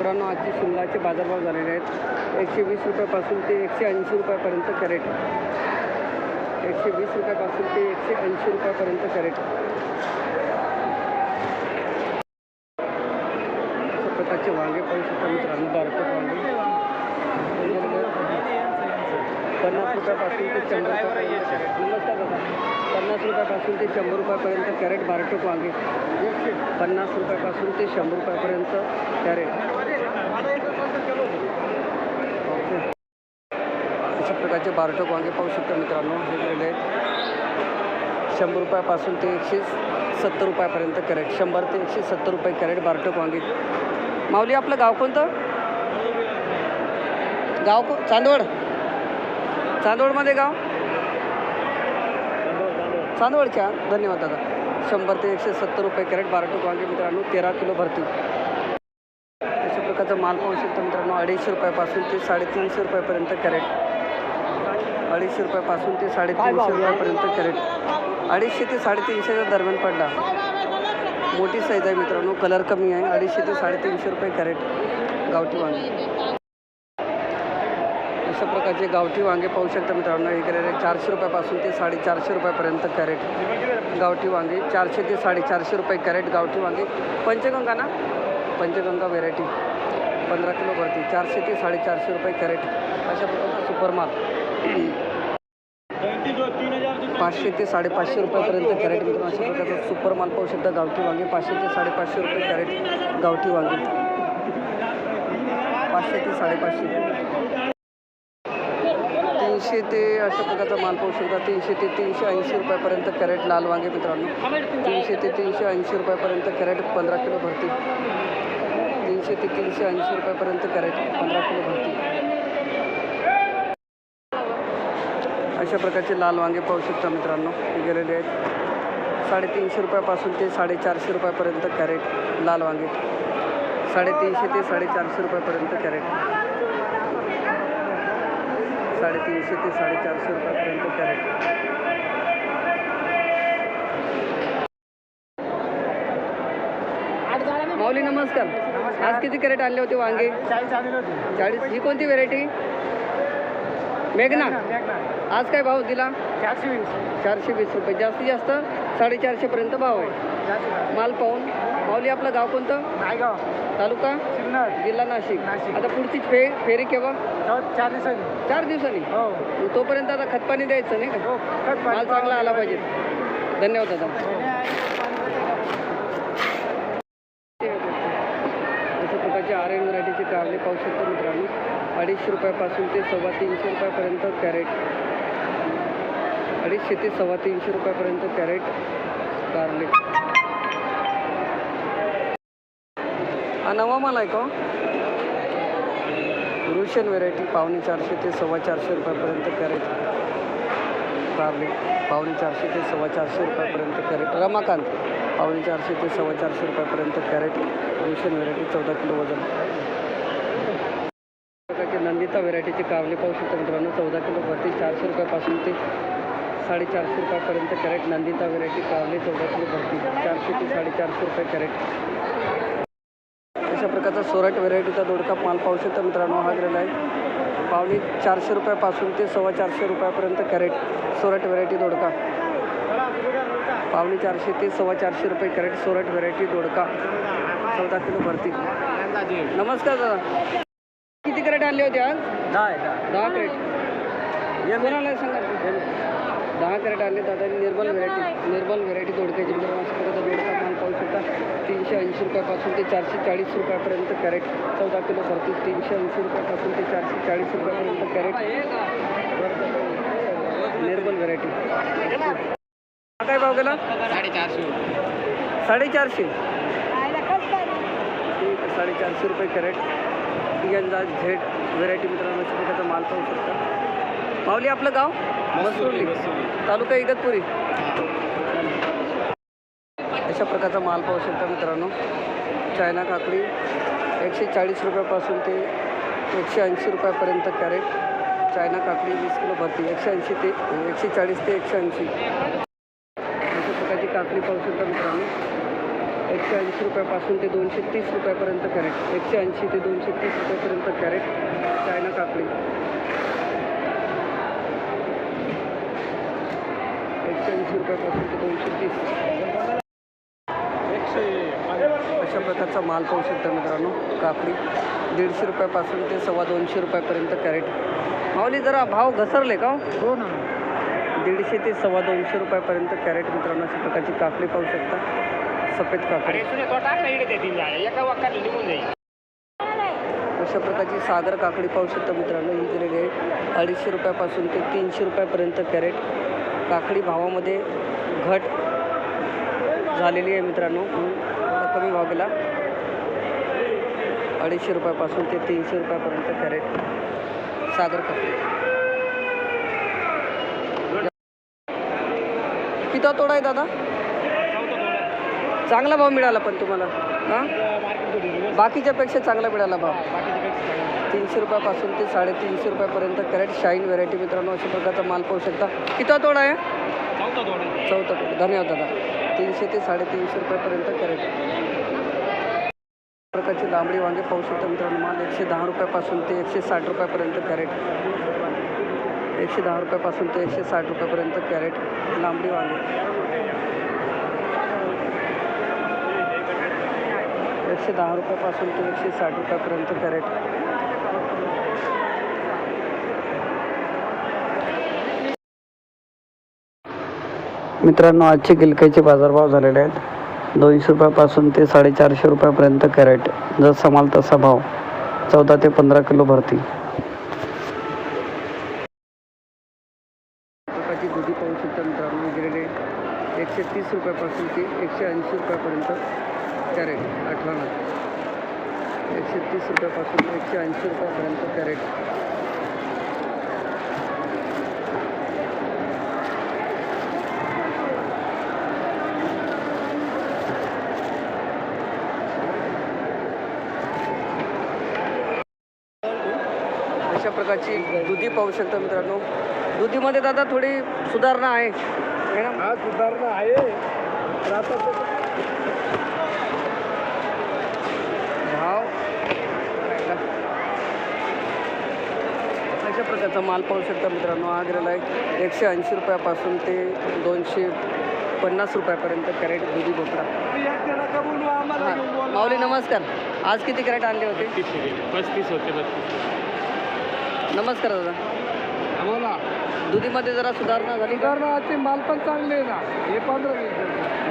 मित्रांनो आजचे शिमलाचे बाजारभाव झालेले आहेत. एकशे वीस रुपयापासून ते एकशे ऐंशी रुपयापर्यंत कॅरेट. एकशे वीस रुपयापासून ते एकशे ऐंशी रुपयापर्यंत कॅरेट. प्रकारचे वांगे पाहू शकता मित्रांनो बारकोट वांगे. पन्नास रुपयापासून ते शंभर रुपयापर्यंत पन्नास रुपयापासून ते शंभर रुपयापर्यंत कॅरेट बारटोक वांगे. पन्नास रुपयापासून ते शंभर रुपयापर्यंत कॅरेट. अशा प्रकारचे बारटोक वांगे पाहू शकता मित्रांनो. हे गेलेले आहेत. शंभर रुपयापासून ते एकशे सत्तर रुपयापर्यंत कॅरेट. शंभर ते एकशे सत्तर रुपये कॅरेट बारटोक वांगे. माऊली आपलं गाव कोणतं? गाव को चांदवड. चांदवडमध्ये गाव? चांदवडच्या. धन्यवाद दादा. शंभर ते एकशे सत्तर रुपये कॅरेट बाराटूक वांगे मित्रांनो. तेरा किलो भरती. अशा प्रकारचा माल पाहू शकतो मित्रांनो. अडीचशे रुपयापासून ते साडेतीनशे रुपयापर्यंत कॅरेट. अडीचशे रुपयापासून ते साडेतीनशे रुपयापर्यंत कॅरेट. अडीचशे ते साडेतीनशेच्या दरम्यान पडला. मोठी साईज आहे मित्रांनो कलर कमी आहे. अडीचशे ते साडेतीनशे रुपये कॅरेट गावठी वांगे. अशा प्रकारचे गावठी वांगे पाहू शकता मित्रांनो. हे केलेले चारशे रुपयापासून ते साडेचारशे रुपयापर्यंत कॅरेट गावठी वांगे. चारशे ते साडेचारशे रुपये कॅरेट गावठी वांगे. पंचगंगा ना? पंचगंगा व्हेरायटी पंधरा किलो भरती चारशे ते साडेचारशे रुपये कॅरेट अशा प्रकारचा सुपर माल पाचशे ते साडेपाचशे रुपयापर्यंत कॅरेट मिळतो अशा प्रकारचा सुपर माल पाहू शकता गावठी वांगे. पाचशे ते साडेपाचशे रुपये कॅरेट गावठी वांगे. पाचशे ते साडेपाचशे. तीनशे ते अशा प्रकारचा माल पाहू शकता तीनशे ते तीनशे ऐंशी रुपयापर्यंत कॅरेट लाल वांगे मित्रांनो. तीनशे ते तीनशे ऐंशी रुपयापर्यंत कॅरेट पंधरा किलो भरती. तीनशे ते तीनशे ऐंशी रुपयापर्यंत कॅरेट पंधरा किलो भरती अशा प्रकारचे लाल वांगे पाहू शकता मित्रांनो हे गेलेले आहेत. साडेतीनशे रुपयापासून ते साडेचारशे रुपयापर्यंत कॅरेट लाल वांगे. साडेतीनशे ते साडेचारशे रुपयापर्यंत कॅरेट. साडेतीनशे ते साडेचारशे रुपयापर्यंत कॅरेट. माऊली नमस्कार. आज किती कॅरेट आणले होते वांगे? चाळीस ही कोणती व्हेरायटी मेघना आज काय भाव दिला? चारशे वीस. चारशे वीस रुपये. जास्तीत जास्त साडेचारशेपर्यंत भाव आहे. माल पाहून. माऊली आपलं गाव कोणतं? नायगाव. तालुका? जिल्हा नाशिक. आता पुढची फे फेरी केव्हा? चार दिवसांनी. चार दिवसांनी? हो. तोपर्यंत आता खतपाणी द्यायचं नाही का? हो माल चांगला आला पाहिजे. धन्यवाद दादा अशा प्रकारचे आर एन व्हरायटीचे कारले पाहू शकतो मित्रांनो अडीचशे रुपयापासून ते सव्वा तीनशे रुपयापर्यंत कॅरेट. अडीचशे ते सव्वा तीनशे रुपयापर्यंत कॅरेट गार्लिक. हा नवा माल आहे का? रुशियन व्हेरायटी पावणे चारशे ते सव्वा चारशे रुपयापर्यंत कॅरेट गार्लिक. पावणे चारशे ते सव्वा चारशे रुपयापर्यंत कॅरेट. रमाकांत पावणे चारशे ते सव्वा चारशे रुपयापर्यंत कॅरेट. रुशियन व्हेरायटी चौदा किलो वजन. नंदिता व्हेरायटीचे कावले पाहू शकता मित्रांनो. चौदा किलो भरती चारशे रुपयापासून ते साडेचारशे रुपयापर्यंत कॅरेट नंदिता व्हेरायटी कावले चौदा किलो भरती चारशे ते साडेचारशे रुपये कॅरेट. अशा प्रकारचा सोराट व्हेरायटीचा दोडका माल पाहू शकता मित्रांनो. हा गेलेला आहे. पावली चारशे रुपयापासून ते सव्वा चारशे रुपयापर्यंत कॅरेट सोराट व्हेरायटी दोडका. पावली चारशे ते सव्वा चारशे रुपये कॅरेट सोराट व्हेरायटी दोडका. चौदा किलो भरती नमस्कार दादा. कॅरेट आणले होते आज? दहा कॅरेट. कोणाला सांगा? दहा कॅरेट आणले दादा निर्मल व्हेरायटी निर्मल व्हेरायटी दोडक्याची दोडका पाहू शकता. तीनशे ऐंशी रुपयापासून ते चारशे चाळीस रुपयापर्यंत कॅरेट. चौदा किलो भरती तीनशे ऐंशी रुपयापासून ते चारशे चाळीस रुपयापर्यंत कॅरेट. निर्मल व्हेरायटी हा काय भाव गेला? साडेचारशे. साडेचारशे. ठीक आहे साडेचारशे रुपये कॅरेट. पिगंजा झेड व्हेरायटी मित्रांनो अशा प्रकारचा माल पाहू शकता. माऊली आपलं गाव? मसुर्ली तालुका इगतपुरी. अशा प्रकारचा माल पाहू शकता मित्रांनो. चायना काकडी एकशे चाळीस रुपयापासून ते एकशे ऐंशी रुपयापर्यंत कॅरेट. चायना काकडी वीस किलो भरती एकशे ऐंशी ते एकशे चाळीस ते एकशे ऐंशी. अशा प्रकारची काकडी पाहू शकता मित्रांनो. एकशे ऐंशी रुपयापासून ते दोनशे तीस रुपयापर्यंत कॅरेट. एकशे ऐंशी ते दोनशे तीस रुपयापर्यंत कॅरेट. चायना काकडी. एकशे ऐंशी रुपयापासून ते दोनशे तीस. अशा प्रकारचा माल पाहू शकता मित्रांनो काकडी. दीडशे रुपयापासून ते सव्वा दोनशे रुपयापर्यंत कॅरेट. माऊली जरा भाव घसरले का हो? हो ना. दीडशे ते सव्वा दोनशे रुपयापर्यंत कॅरेट मित्रांनो अशा प्रकारची काकडी पाहू शकता. सफेद काकडी. अशा प्रकारची सागर काकडी पाहू शकता मित्रांनो. ही आहे अडीचशे रुपयापासून ते तीनशे रुपयापर्यंत कॅरेट काकडी भावामध्ये घट झालेली आहे मित्रांनो. कमी भाव गेला अडीचशे रुपयापासून ते तीनशे रुपयापर्यंत कॅरेट सागर काकडी. किती तोडा आहे दादा? चांगला भाव मिळाला पण तुम्हाला. हां? बाकीच्यापेक्षा चांगला मिळाला भाव. तीनशे रुपयापासून ते साडेतीनशे रुपयापर्यंत कॅरेट शाईन व्हरायटी मित्रांनो अशा प्रकारचा माल पाहू शकता. किती तोडा आहे? चौथा तोडा. धन्यवाद दादा. तीनशे ते साडेतीनशे रुपयापर्यंत कॅरेट प्रकारची लांबडी वांगे पाहू शकता मित्रांनो माल एकशे दहा रुपयापासून ते एकशे साठ रुपयापर्यंत कॅरेट एकशे दहा रुपयापासून ते एकशे साठ रुपयापर्यंत कॅरेट लांबडी वांगे. एकशे दहा रुपयापासून ते एकशे साठ रुपयापर्यंत कॅरेट. मित्रांनो आजचे गिलकाईचे बाजारभाव झालेले आहेत. दोनशे रुपयापासून ते साडेचारशे रुपयापर्यंत कॅरेट. जसा माल तसा भाव. चौदा ते पंधरा किलो भरती. प्रकारची दुधी पाहू शकता मित्रांनो गेलेले एकशे तीस रुपयापासून ते एकशे ऐंशी रुपयापर्यंत कॅरेट आठवण. एकशे तीस रुपयापासून एकशे ऐंशी रुपयापर्यंत कॅरेट. अशा प्रकारची दुधी पाहू शकता मित्रांनो. दुधीमध्ये दादा थोडी सुधारणा आहे. है सुधारणा आहे पण आता तो- भाव अशा प्रकारचा माल पाहू शकता मित्रांनो. आहे. एकशे ऐंशी रुपयापासून ते दोनशे पन्नास रुपयापर्यंत कॅरेट दुधी भोपळा. हां. माऊली नमस्कार. आज किती कॅरेट आणले होते? पस्तीस होते बत्तीस नमस्कार दादा. बोला दुधीमध्ये जरा सुधारणा झाली सुधारणा ते माल पण चांगले आहे ना. हे पंधरा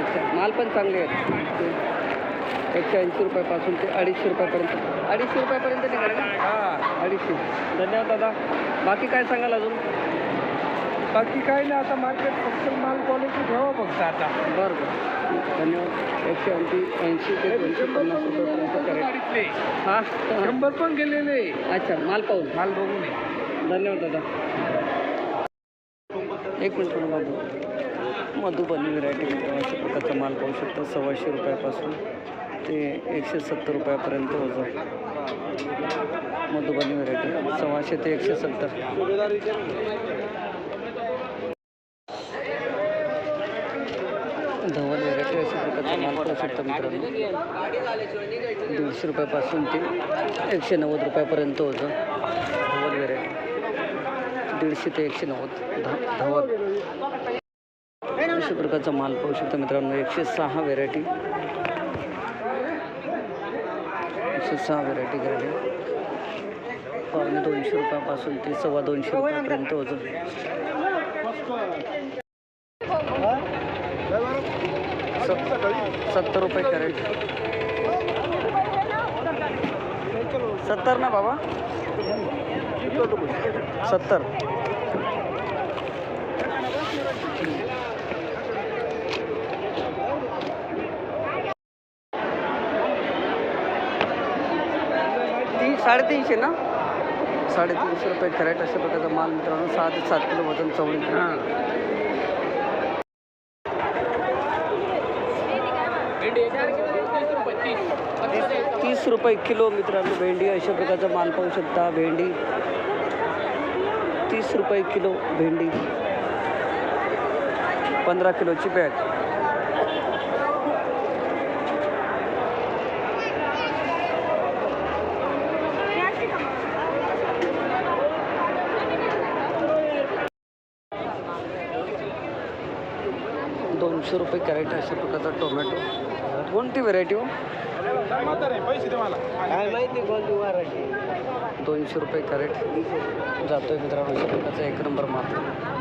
अच्छा माल पण चांगले आहेत. ते एकशे ऐंशी रुपयापासून ते अडीचशे रुपयापर्यंत. अडीचशे रुपयापर्यंत निघाले ना हा अडीचशे धन्यवाद दादा बाकी काय सांगाल अजून बाकी काही नाही आता मार्केट फक्त माल क्वालिटी ठेवा फक्त आता बरं बरं धन्यवाद एकशे ऐंशी ऐंशी ते दोनशे पन्नास रुपयापर्यंत गाडीतले हां शंभर पण गेलेले अच्छा माल पाहून माल बघून. धन्यवाद दादा एक मिनिट पण मधु मधुबनी व्हरायटी अशा प्रकारचा माल पाहू शकता सव्वाशे रुपयापासून ते एकशे सत्तर रुपयापर्यंत होतं मधुबनी व्हरायटी सव्वाशे ते एकशे सत्तर. धवल व्हरायटी अशा प्रकारचा माल पाहू शकता मित्रांनो. दीडशे रुपयापासून ते एकशे नव्वद रुपयापर्यंत होतं धवल व्हेरायटी दीडशे ते एकशे नव्वद. ध धवल अशा प्रकारचा माल पाहू शकता मित्रांनो. एकशे सहा व्हेरायटी एकशे सहा व्हेरायटी गाडी पावणे दोनशे रुपयापासून ते सव्वा दोनशे रुपयापर्यंत होतं सत्तर रुपये कॅरेट. सत्तर ना बाबा? सत्तर. साडेतीनशे ना? साडेतीनशे रुपये कॅरेट अशा प्रकारचा माल मित्रांनो सहा ते सात किलो वजन चवळी तीस रुपये किलो मित्रांनो भेंडी अशा प्रकारचा माल पाहू शकता. भेंडी तीस रुपये किलो भेंडी. पंधरा किलोची बॅग. दोनशे रुपये कॅरेट अशा प्रकारचा टोमॅटो. कोणती व्हेरायटी हो? काय माहिती कोणती वारायची दोनशे रुपये कॅरेट. जातोय मित्रांनो अशा प्रकारचा एक नंबर माल.